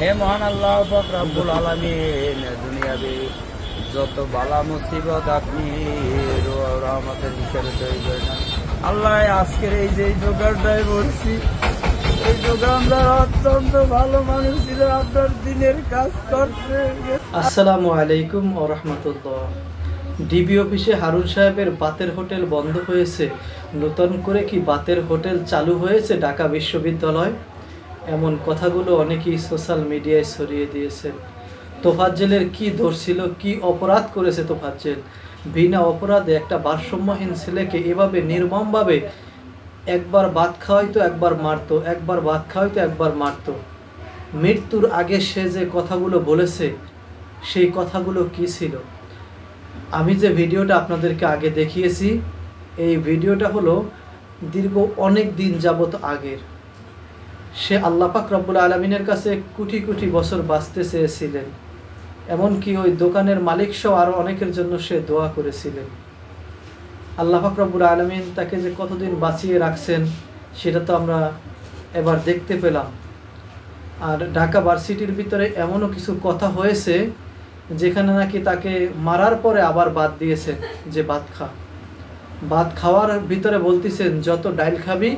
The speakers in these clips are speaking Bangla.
হে মহান আল্লাহ, পাক রব্বুল আলামিন দুনিয়াবি যত বালা মুসিবত আপনি রহমতের হিসেবে তৈরি করেন আল্লাহ আজকের এই যে দোকানটায় বলছি, এই দোকানদার অত্যন্ত ভালো মানুষ আপনার দিনের কাজ করতে আসসালামু আলাইকুম ও রহমতুল্লাহ। ডিবি অফিসে হারুন সাহেবের বাতের হোটেল বন্ধ হয়েছে। নতুন করে কি বাতের হোটেল চালু হয়েছে ঢাকা বিশ্ববিদ্যালয়? এমন কথাগুলো অনেকেই সোশ্যাল মিডিয়ায় ছড়িয়ে দিয়েছেন। তোফাজ্জেলের কি দোষ ছিল, কি অপরাধ করেছে তোফাজ্জেল? বিনা অপরাধে একটা ভারসাম্যহীন ছেলেকে এভাবে নির্মমভাবে একবার ভাত খাওয়াইতো, একবার মারতো, একবার ভাত খাওয়াইতো, একবার মারতো। মৃত্যুর আগে সে যে কথাগুলো বলেছে, সেই কথাগুলো কি ছিল? আমি যে ভিডিওটা আপনাদেরকে আগে দেখিয়েছি, এই ভিডিওটা হলো দীর্ঘ অনেক দিন যাবত আগের। সে আল্লাপাক রব্বুল আলমিনের কাছে কোটি কোটি বছর বাঁচতে চেয়েছিলেন। এমনকি ওই দোকানের মালিক সহ আরও অনেকের জন্য সে দোয়া করেছিলেন। আল্লাহ পাক রব্বুল আলমিন তাকে যে কতদিন বাঁচিয়ে রাখছেন, সেটা তো আমরা এবার দেখতে পেলাম। আর ঢাকা ভার্সিটির ভিতরে এমনও কিছু কথা হয়েছে, যেখানে নাকি তাকে মারার পরে আবার বাদ দিয়েছেন যে, ভাত খা। ভাত খাওয়ার ভিতরে বলতেছেন, যত ডাইল খাবি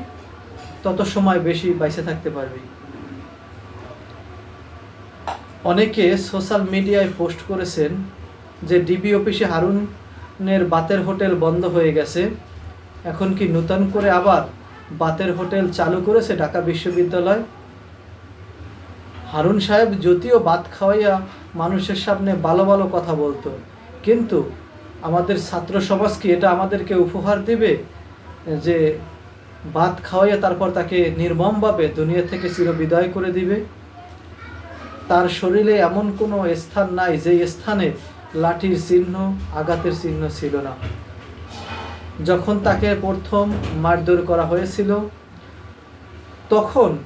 তত সময় বেশি বাইসে থাকতে পারবি। অনেকে সোশ্যাল মিডিয়ায় পোস্ট করেছেন যে ডিবি অফিসে হারুনের বাতের হোটেল বন্ধ হয়ে গেছে। এখন কি নতুন করে আবার বাতের হোটেল চালু করেছে ঢাকা বিশ্ববিদ্যালয়? হারুন সাহেব যদিও ভাত খাওয়াইয়া মানুষের সামনে ভালো ভালো কথা বলতো, কিন্তু আমাদের ছাত্র সমাজ কি এটা আমাদেরকে উপহার দিবে? যে ভাত খাওয়াইয়া তারপর তাকে নির্মমভাবে দুনিয়া থেকে চিরবিদায় করে দিবে। তার শরীরে এমন কোনো স্থান নাই যে স্থানে লাঠির চিহ্ন, আঘাতের চিহ্ন ছিল না। যখন তাকে প্রথম মারধর করা হয়েছিল, তখন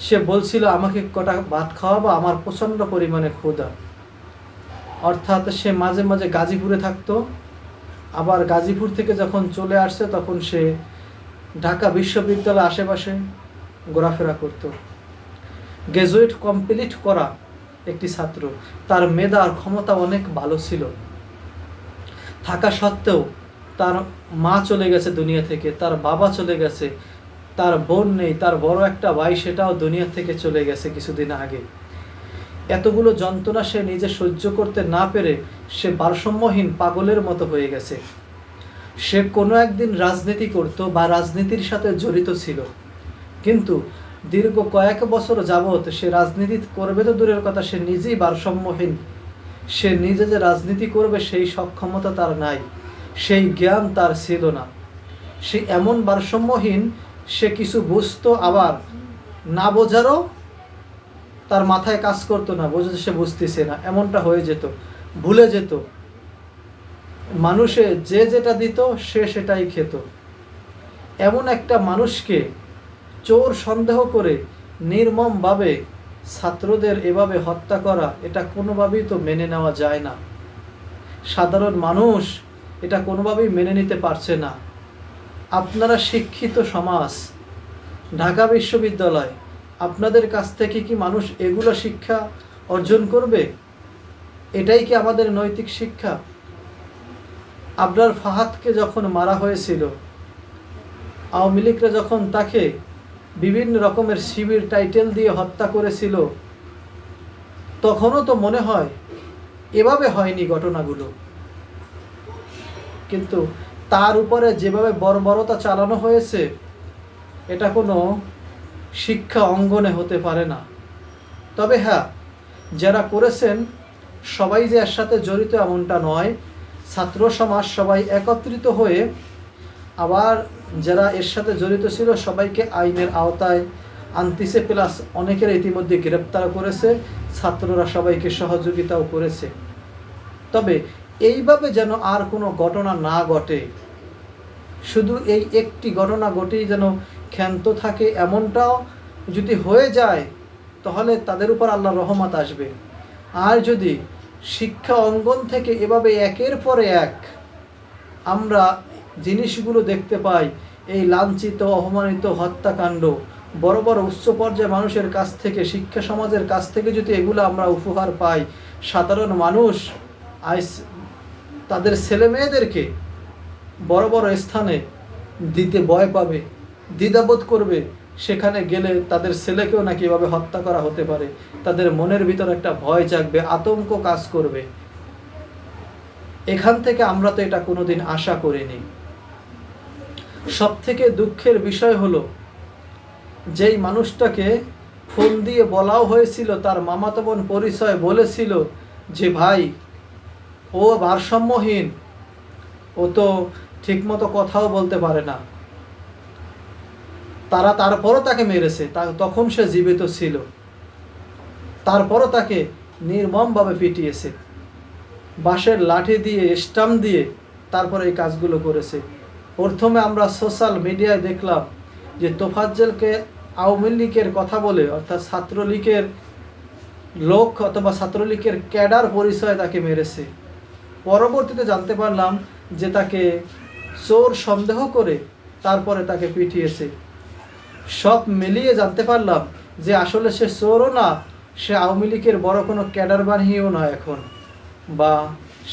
সে বলছিল, আমাকে কটা ভাত খাওয়াবো, আমার প্রচণ্ড পরিমাণে ক্ষুধা। অর্থাৎ সে মাঝে মাঝে গাজীপুরে থাকতো। আবার গাজীপুর থেকে যখন চলে আসছে, তখন সে ঢাকা বিশ্ববিদ্যালয় আশেপাশে ঘোরাফেরা করতো। গ্র্যাজুয়েট কমপ্লিট করা একটি ছাত্র, তার মেধা আর ক্ষমতা অনেক ভালো ছিল। থাকা সত্ত্বেও তার মা চলে গেছে দুনিয়া থেকে, তার বাবা চলে গেছে, তার বোন নেই, তার বড় একটা ভাই সেটাও দুনিয়া থেকে চলে গেছে কিছুদিন আগে। এতগুলো যন্ত্রণা সে নিজে সহ্য করতে না পেরে সে ভারসাম্যহীন পাগলের মতো হয়ে গেছে। সে কোনো একদিন রাজনীতি করত বা রাজনীতির সাথে জড়িত ছিল। কিন্তু দীর্ঘ কয়েক বছর যাবৎ সে রাজনীতি করবে তো দূরের কথা, সে নিজেই ভারসাম্যহীন। সে নিজে যে রাজনীতি করবে সেই সক্ষমতা তার নাই, সেই জ্ঞান তার ছিল না। সে এমন ভারসাম্যহীন, সে কিছু বুঝতো আবার না বোঝারও তার মাথায় কাজ করতো না বোঝা সে বুঝতেছে না, এমনটা হয়ে যেত, ভুলে যেত। মানুষে যে যেটা দিত, সে সেটাই খেত। এমন একটা মানুষকে চোর সন্দেহ করে নির্মমভাবে ছাত্রদের এভাবে হত্যা করা, এটা কোনোভাবেই তো মেনে নেওয়া যায় না। সাধারণ মানুষ এটা কোনোভাবেই মেনে নিতে পারছে না। আপনারা শিক্ষিত সমাজ, ঢাকা বিশ্ববিদ্যালয়, আপনাদের কাছ থেকে কি মানুষ এগুলো শিক্ষা অর্জন করবে? এটাই কি আমাদের নৈতিক শিক্ষা? আবরার ফাহাদকে যখন মারা হয়েছিল, আওয়ামী লীগরা যখন তাকে বিভিন্ন রকমের শিবির টাইটেল দিয়ে হত্যা করেছিল, তখনও তো মনে হয় এভাবে হয়নি ঘটনাগুলো। কিন্তু তার উপরে যেভাবে বর্বরতা চালানো হয়েছে, এটা কোনো শিক্ষা অঙ্গনে হতে পারে না। তবে হ্যাঁ যারা করেছেন, সবাই যে এর সাথে জড়িত এমনটা নয় ছাত্র সমাজ সবাই একত্রিত হয়ে আবার যারা এর সাথে জড়িত ছিল সবাইকে আইনের আওতায় আনতিছে প্লাস অনেকের ইতিমধ্যে গ্রেপ্তার করেছে, ছাত্ররা সবাইকে সহযোগিতাও করেছে। তবে এইভাবে যেন আর কোনো ঘটনা না ঘটে, শুধু এই একটি ঘটনা ঘটেই যেন ক্ষান্ত থাকে এমনটাও যদি হয়ে যায়, তাহলে তাদের উপর আল্লাহ রহমত আসবে। আর যদি শিক্ষা অঙ্গন থেকে এভাবে একের পরে এক আমরা জিনিসগুলো দেখতে পাই। এই লাঞ্ছিত, অপমানিত হত্যাকাণ্ড, বড় বড় উচ্চ পর্যায়ে মানুষের কাছ থেকে, শিক্ষা সমাজের কাছ থেকে যদি এগুলো আমরা উপহার পাই, সাধারণ মানুষ, আইস, তাদের ছেলে মেয়েদেরকে বড় বড় স্থানে দিতে ভয় পাবে, দ্বিধাবোধ করবে। সেখানে গেলে তাদের ছেলেকেও নাকি এভাবে হত্যা করা হতে পারে। তাদের মনের ভিতর একটা ভয় জাগবে, আতঙ্ক কাজ করবে। এখান থেকে আমরা তো এটা কোনোদিন আশা করিনি। সব থেকে দুঃখের বিষয় হলো, যেই মানুষটাকে ফোন দিয়ে বলাও হয়েছিল, তার মামাতো বোন পরিচয় বলেছিল যে, ভাই, ও ভারসাম্যহীন। ও তো ঠিকমতো কথাও বলতে পারে না। তারা তারপরও তাকে মেরেছে, তা তখন সে জীবিত ছিল। তারপরও তাকে নির্মমভাবে পিটিয়েছে। বাঁশের লাঠি দিয়ে, স্টাম্প দিয়ে তারপরে এই কাজগুলো করেছে। প্রথমে আমরা সোশ্যাল মিডিয়ায় দেখলাম যে তোফাজ্জেলকে আওয়ামী লীগের কথা বলে, অর্থাৎ ছাত্রলীগের লোক অথবা ছাত্রলীগের ক্যাডার পরিচয় তাকে মেরেছে। পরবর্তীতে জানতে পারলাম যে তাকে চোর সন্দেহ করে তারপরে তাকে পিটিয়েছে। সব মিলিয়ে জানতে পারলাম যে আসলে সে চোরও না, সে আওয়ামী লীগের বড় কোনো ক্যাডার বানিয়েও নয় এখন বা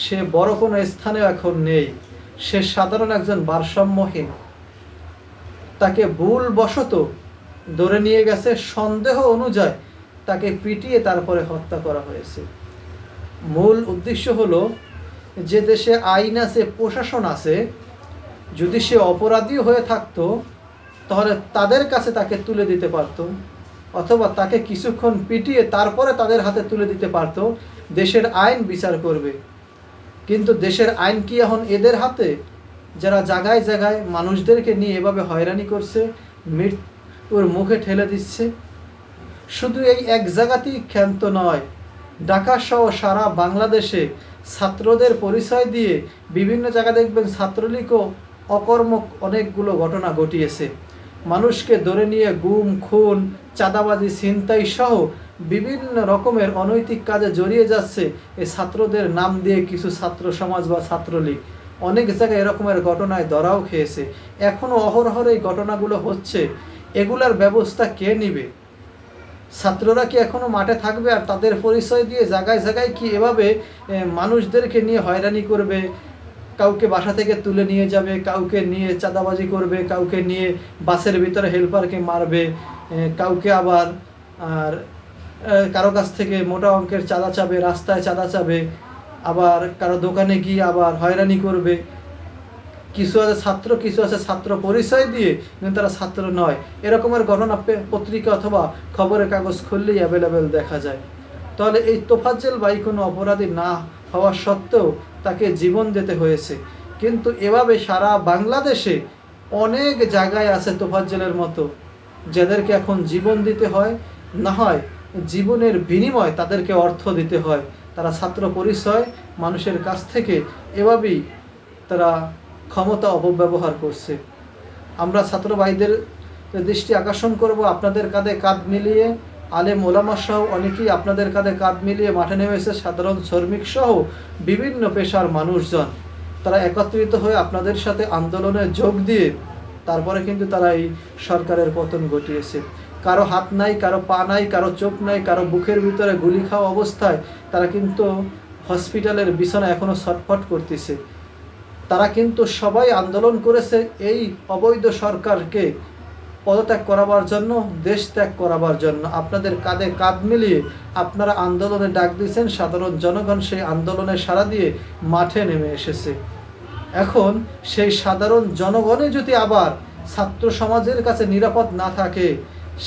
সে বড় কোনো স্থানেও এখন নেই। সে সাধারণ একজন ভারসাম্যহীন। তাকে ভুলবশত ধরে নিয়ে গেছে সন্দেহ অনুযায়ী তাকে পিটিয়ে তারপরে হত্যা করা হয়েছে। মূল উদ্দেশ্য হলো যে দেশে আইন আছে, প্রশাসন আছে, যদি সে অপরাধী হয়ে থাকতো তাহলে তাদের কাছে তাকে তুলে দিতে পারতো, অথবা তাকে কিছুক্ষণ পিটিয়ে তারপরে তাদের হাতে তুলে দিতে পারতো, দেশের আইন বিচার করবে। কিন্তু দেশের আইন কি এখন এদের হাতে? যারা জায়গায় জায়গায় মানুষদেরকে নিয়ে এভাবে হয়রানি করছে, মৃত্যুর মুখে ঠেলে দিচ্ছে? শুধু এই এক জায়গাতেই ক্ষান্ত নয়, ঢাকা সহ সারা বাংলাদেশে ছাত্রদের পরিচয় দিয়ে বিভিন্ন জায়গা দেখবেন ছাত্রলীগও অকর্ম অনেকগুলো ঘটনা ঘটিয়েছে। মানুষকে ধরে নিয়ে গুম, খুন, চাঁদাবাজি, ছিনতাই সহ বিভিন্ন রকমের অনৈতিক কাজে জড়িয়ে যাচ্ছে এই ছাত্রদের নাম দিয়ে কিছু ছাত্র সমাজ বা ছাত্রলীগ। অনেক জায়গায় এরকমের ঘটনায় ধরাও খেয়েছে। এখনও অহরহর এই ঘটনাগুলো হচ্ছে। এগুলার ব্যবস্থা কে নিবে? ছাত্ররা কি এখনও মাঠে থাকবে আর তাদের পরিচয় দিয়ে জায়গায় জায়গায় কি এভাবে মানুষদেরকে নিয়ে হয়রানি করবে? কাউকে বাসা থেকে তুলে নিয়ে যাবে, কাউকে নিয়ে চাঁদাবাজি করবে, কাউকে নিয়ে বাসের ভিতরে হেল্পারকে মারবে কাউকে আবার আর কারও কাছ থেকে মোটা অঙ্কের চাঁদা চাবে, রাস্তায় চাঁদা চাবে, আবার কারও দোকানে গিয়ে আবার হয়রানি করবে। কিছু আছে ছাত্র, কিছু আছে ছাত্র পরিচয় দিয়ে কিন্তু তারা ছাত্র নয়। এরকমের ঘটনা পত্রিকা অথবা খবরের কাগজ খুললেই অ্যাভেলেবেল দেখা যায়। তাহলে এই তোফাজ্জেল বাই কোনো অপরাধী না হওয়া সত্ত্বেও তাকে জীবন দিতে হয়েছে। কিন্তু এভাবে সারা বাংলাদেশে অনেক জায়গায় আছে তোফাজ্জেলের মতো, যাদেরকে এখন জীবন দিতে হয়, না হয় জীবনের বিনিময় তাদেরকে অর্থ দিতে হয়। তারা ছাত্র পরিচয়, মানুষের কাছ থেকে এভাবেই তারা ক্ষমতা অপব্যবহার করছে। আমরা ছাত্র ভাইদের দৃষ্টি আকর্ষণ করব, আপনাদের কাঁধে কাঁধ মিলিয়ে আলেম ওলামা সহ অনেকেই আপনাদের কাঁধে কাঁধ মিলিয়ে মাঠে নেমেছে সাধারণ শ্রমিক সহ বিভিন্ন পেশার মানুষজন। তারা একত্রিত হয়ে আপনাদের সাথে আন্দোলনে যোগ দিয়ে তারপরে কিন্তু তারা এই সরকারের পতন ঘটিয়েছে। কারও হাত নাই, কারও পা নাই, কারও চোখ নাই, কারও বুকের ভিতরে গুলি খাওয়া অবস্থায় তারা কিন্তু হসপিটালের বিছানা এখনও ছটফট করতেছে। তারা কিন্তু সবাই আন্দোলন করেছে এই অবৈধ সরকারকে পদত্যাগ করাবার জন্য, দেশ ত্যাগ করাবার জন্য। আপনাদের কাঁধে কাঁধ মিলিয়ে আপনারা আন্দোলনে ডাক দিয়েছেন, সাধারণ জনগণ সেই আন্দোলনে সাড়া দিয়ে মাঠে নেমে এসেছে। এখন সেই সাধারণ জনগণে যদি আবার ছাত্র সমাজের কাছে নিরাপদ না থাকে,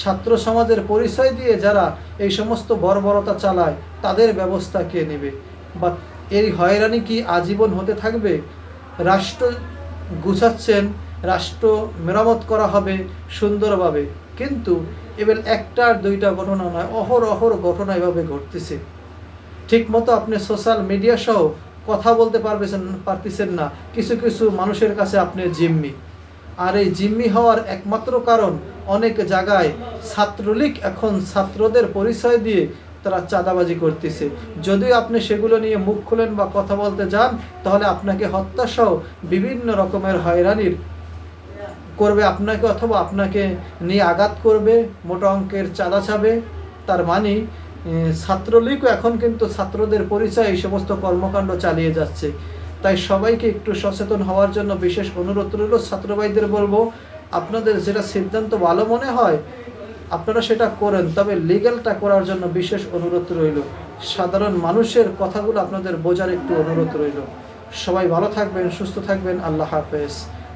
ছাত্র সমাজের পরিচয় দিয়ে যারা এই সমস্ত বর্বরতা চালায়, তাদের ব্যবস্থা কে নেবে? বা এই হয়রানি কি আজীবন হতে থাকবে? রাষ্ট্র গুছাচ্ছেন রাষ্ট্র মেরামত করা হবে সুন্দরভাবে। কিন্তু এবার আর দুইটা ঘটনা নয়, অহর অহর ঘটনা এভাবে ঘটতেছে। ঠিক মতো আপনি সোশ্যাল মিডিয়া সহ কথা বলতে পারবেন পারতেছেন না। কিছু কিছু মানুষের কাছে আপনি জিম্মি। আর এই জিম্মি হওয়ার একমাত্র কারণ অনেক জায়গায় ছাত্রলীগ এখন ছাত্রদের পরিচয় দিয়ে তারা চাঁদাবাজি করতেছে। যদিও আপনি সেগুলো নিয়ে মুখ খুলেন বা কথা বলতে যান, তাহলে আপনাকে হত্যাসহ বিভিন্ন রকমের হয়রানির করবে আপনাকে অথবা আপনাকে নিয়ে আঘাত করবে, মোটা অঙ্কের চাঁদা চাবে তার মানে ছাত্রলীগও এখন কিন্তু ছাত্রদের পরিচয় এই সমস্ত কর্মকাণ্ড চালিয়ে যাচ্ছে। তাই সবাইকে একটু সচেতন হওয়ার জন্য বিশেষ অনুরোধ রইল, ছাত্র ভাইদের বলব, আপনাদের যেটা সিদ্ধান্ত ভালো মনে হয়, আপনারা সেটা করেন। তবে লিগ্যালটা করার জন্য বিশেষ অনুরোধ রইল। সাধারণ মানুষের কথাগুলো আপনাদের বোঝার একটু অনুরোধ রইল। সবাই ভালো থাকবেন, সুস্থ থাকবেন, আল্লাহ হাফেজ।